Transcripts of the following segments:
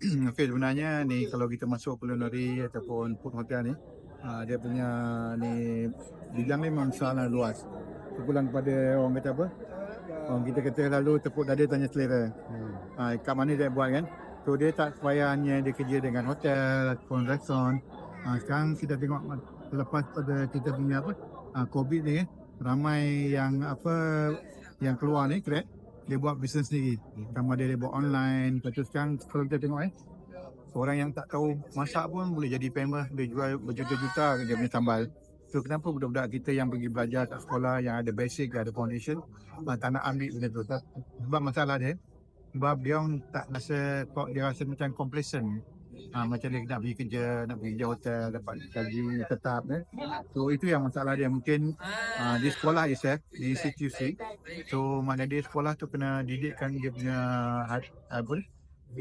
Okey sebenarnya ni kalau kita masuk culinary ataupun food hotel ni uh, dia punya ni bidang ni memang sangat luas. Terpulang kepada orang kata apa? Orang kita kata lalu tepuk dada tanya selera. Hmm. Uh, kat mana dia buat kan? So dia tak supaya hanya dia kerja dengan hotel ataupun restoran. Uh, sekarang kita tengok lepas pada kita punya apa? Uh, COVID ni? Ramai yang apa yang keluar ni Grab dia buat bisnes sendiri. Sama dia, dia buat online. Lepas tu sekarang kalau kita tengok eh, orang yang tak tahu masak pun boleh jadi famous. Dia jual berjuta-juta dia punya sambal. So kenapa budak-budak kita yang pergi belajar kat sekolah yang ada basic, ada foundation, tak nak ambil benda tu. Tak? Sebab masalah dia, sebab dia orang tak rasa, dia rasa macam complacent. Ha, macam dia nak pergi kerja, nak pergi kerja hotel, dapat gaji tetap. Eh. So itu yang masalah dia. Mungkin uh, di sekolah itself, di institusi. So mana dia sekolah tu kena didikkan dia punya apa ni?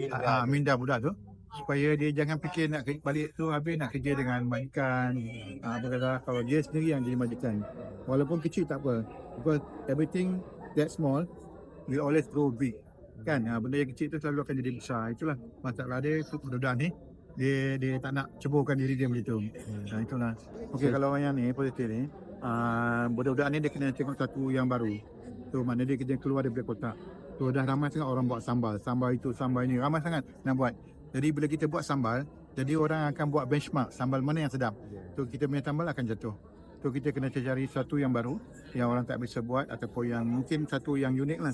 Uh, minda budak tu. Supaya dia jangan fikir nak balik tu habis nak kerja dengan majikan. Uh, apa kata kalau dia sendiri yang jadi majikan. Walaupun kecil tak apa. Because everything that small will always grow big. Kan? Ha, benda yang kecil tu selalu akan jadi besar. Itulah masalah dia tu budak ni. Dia dia tak nak ceburkan diri dia begitu hmm. ha, itulah. Okey so, kalau orang yang ni positif ni uh, budak-budak ni dia kena tengok satu yang baru tu mana dia kena keluar daripada kotak. Tu dah ramai sangat orang buat sambal. Sambal itu sambal ini. Ramai sangat nak buat. Jadi bila kita buat sambal jadi orang akan buat benchmark sambal mana yang sedap. Tu kita punya sambal akan jatuh. Tu kita kena cari satu yang baru yang orang tak bisa buat ataupun yang mungkin satu yang unik lah.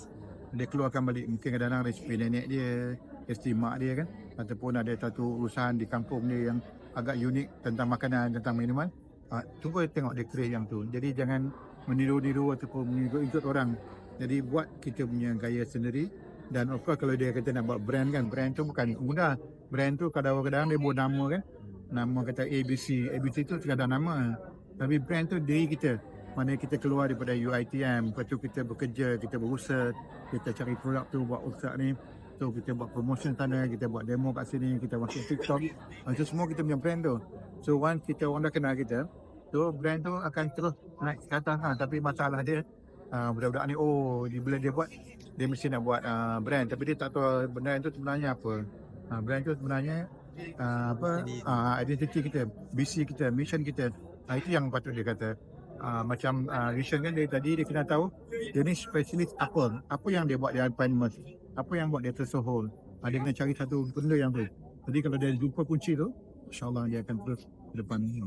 Dia keluarkan balik. Mungkin kadang-kadang resipi nenek dia resipi mak dia kan. Ataupun ada satu urusan di kampung dia yang agak unik tentang makanan tentang minuman uh, cuba tengok dia create yang tu. Jadi jangan meniru-niru ataupun mengikut-ikut orang. Jadi buat kita punya gaya sendiri. Dan of course kalau dia kata nak buat brand kan brand tu bukan mudah. Brand tu kadang-kadang dia buat nama kan. Nama kata ABC ABC tu sekadar nama. Tapi brand tu diri kita. Mana kita keluar daripada UITM lepas tu kita bekerja kita berusaha kita cari produk tu buat usaha ni so kita buat promotion sana kita buat demo kat sini kita masuk TikTok. Itu semua kita punya brand tu. So once kita orang dah kenal kita so brand tu akan terus naik ke atas ha. tapi masalah dia uh, budak-budak ni oh di bila dia buat dia mesti nak buat uh, brand. Tapi dia tak tahu benda itu sebenarnya apa. Uh, brand tu sebenarnya uh, apa uh, identity kita visi kita mission kita. Uh, itu yang patut dia kata. Uh, macam uh, Rishon kan dari tadi dia kena tahu dia ni spesialis apa apa yang dia buat dia famous apa yang buat dia tersohol uh, dia kena cari satu benda yang tu jadi kalau dia jumpa kunci tu insyaAllah dia akan terus ke depan. ni